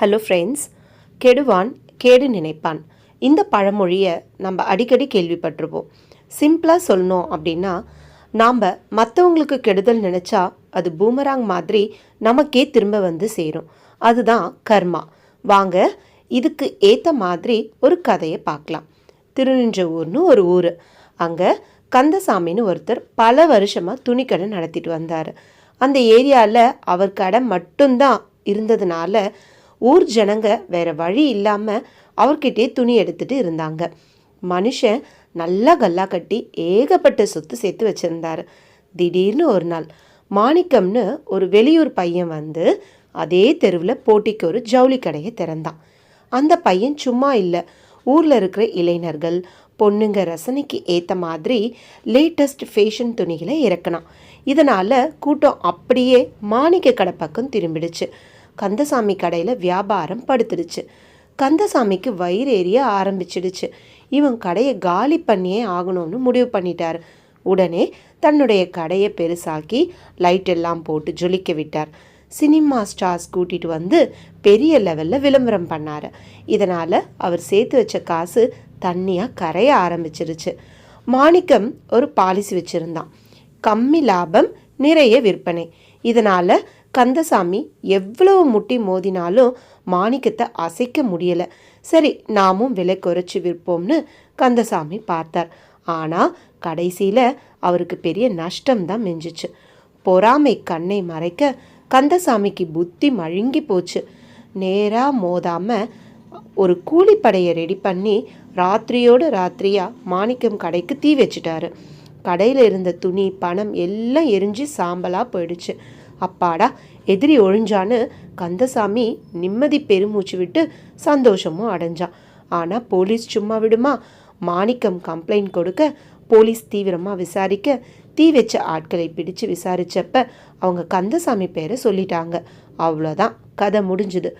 Hello friends கெடுவான் கேடு நினைப்பான். இந்த பழமொழியை நம்ம அடிக்கடி கேள்விப்பட்டிருப்போம். சிம்பிளாக சொல்லணும் அப்படின்னா நாம் மற்றவங்களுக்கு கெடுதல் நினச்சா அது பூமராங் மாதிரி நமக்கே திரும்ப வந்து சேரும். அதுதான் கர்மா. வாங்க இதுக்கு ஏற்ற மாதிரி ஒரு கதையை பார்க்கலாம். திருநின்றவூர்னு ஒரு ஊர். அங்கே கந்தசாமின்னு ஒருத்தர் பல வருஷமாக துணிக்கடை நடத்திட்டு வந்தார். அந்த ஏரியாவில் அவர் கடை மட்டும்தான் இருந்ததுனால ஊர் ஜனங்க வேற வழி இல்லாமல் அவர்கிட்டே துணி எடுத்துட்டு இருந்தாங்க. மனுஷன் நல்லா கல்லா கட்டி ஏகப்பட்ட சொத்து சேர்த்து வச்சிருந்தார். திடீர்னு ஒரு நாள் மாணிக்கம்னு ஒரு வெளியூர் பையன் வந்து அதே தெருவில் போட்டிக்கு ஒரு ஜவுளி கடையை திறந்தான். அந்த பையன் சும்மா இல்லை. ஊரில் இருக்கிற இளைஞர்கள் பொண்ணுங்க ரசனைக்கு ஏற்ற மாதிரி லேட்டஸ்ட் ஃபேஷன் துணிகளை இறக்கினான். இதனால் கூட்டம் அப்படியே மாணிக்க கடை பக்கம் திரும்பிடுச்சு. கந்தசாமி கடையில் வியாபாரம் படுத்துடுச்சு. கந்தசாமிக்கு வயிறு எரிய ஆரம்பிச்சிடுச்சு. இவன் கடையை காலி பண்ணியே ஆகணும்னு முடிவு பண்ணிட்டார். உடனே தன்னுடைய கடையை பெருசாக்கி லைட் எல்லாம் போட்டு ஜொலிக்க விட்டார். சினிமா ஸ்டார்ஸ் கூட்டிட்டு வந்து பெரிய லெவலில் விளம்பரம் பண்ணார். இதனால் அவர் சேர்த்து வச்ச காசு தண்ணியாக கரைய ஆரம்பிச்சிருச்சு. மாணிக்கம் ஒரு பாலிசி வச்சுருந்தான். கம்மி லாபம் நிறைய விற்பனை. இதனால் கந்தசாமி எவ்வளவு முட்டி மோதினாலும் மாணிக்கத்தை அசைக்க முடியலை. சரி நாமும் விலை குறைச்சி விற்போம்னு கந்தசாமி பார்த்தார். ஆனால் கடைசியில் அவருக்கு பெரிய நஷ்டம்தான் மிஞ்சிச்சு. பொறாமை கண்ணை மறைக்க கந்தசாமிக்கு புத்தி மழுங்கி போச்சு. நேராக மோதாமல் ஒரு கூலிப்படையை ரெடி பண்ணி ராத்திரியோடு ராத்திரியாக மாணிக்கம் கடைக்கு தீ வச்சிட்டாரு. கடையில் இருந்த துணி பணம் எல்லாம் எரிஞ்சு சாம்பலாக போயிடுச்சு. அப்பாடா எதிரி ஒழிஞ்சான்னு கந்தசாமி நிம்மதி பெருமூச்சு விட்டு சந்தோஷமும் அடைஞ்சான் ஆனால் போலீஸ் சும்மா விடுமா? மாணிக்கம் கம்ப்ளைண்ட் கொடுக்க போலீஸ் தீவிரமாக விசாரிக்க தீ வச்ச ஆட்களை பிடிச்சு விசாரிச்சப்ப அவங்க கந்தசாமி பேரை சொல்லிட்டாங்க. அவ்வளோதான் கதை முடிஞ்சுது.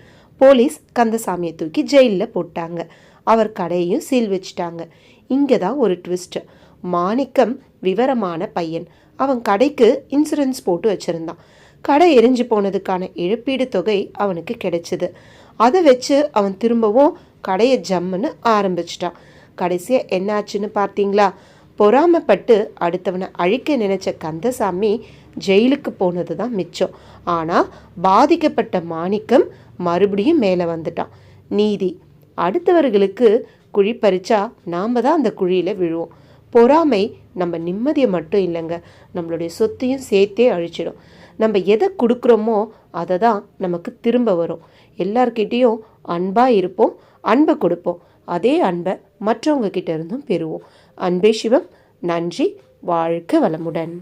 போலீஸ் கந்தசாமியை தூக்கி ஜெயிலில் போட்டாங்க. அவர் கடையையும் சீல் வச்சிட்டாங்க. இங்கே தான் ஒரு ட்விஸ்ட் மாணிக்கம் விவரமான பையன். அவன் கடைக்கு இன்சூரன்ஸ் போட்டு வச்சுருந்தான். கடை எரிஞ்சு போனதுக்கான இழப்பீடு தொகை அவனுக்கு கிடைச்சிது. அதை வச்சு அவன் திரும்பவும் கடையை ஜம்முன்னு ஆரம்பிச்சிட்டான். கடைசியாக என்னாச்சுன்னு பார்த்தீங்களா? பொறாமப்பட்டு அடுத்தவனை அழிக்க நினைச்ச கந்தசாமி ஜெயிலுக்கு போனது தான் மிச்சம். ஆனால் பாதிக்கப்பட்ட மாணிக்கம் மறுபடியும் மேலே வந்துட்டான். நீதி அடுத்தவர்களுக்கு குழி பறிச்சா நாம் தான் அந்த குழியில் விழுவோம். பொறாமை நம்ம நிம்மதியை மட்டும் இல்லைங்க. நம்மளுடைய சொத்தையும் சேர்த்தே அழிச்சிடும். நம்ம எதை கொடுக்குறோமோ அதை தான் நமக்கு திரும்ப வரும். எல்லார்கிட்டேயும் அன்பாக இருப்போம் அன்பை கொடுப்போம். அதே அன்பை மற்றவங்க கிட்ட இருந்தும் பெறுவோம். அன்பே சிவம் நன்றி வாழ்க வளமுடன்.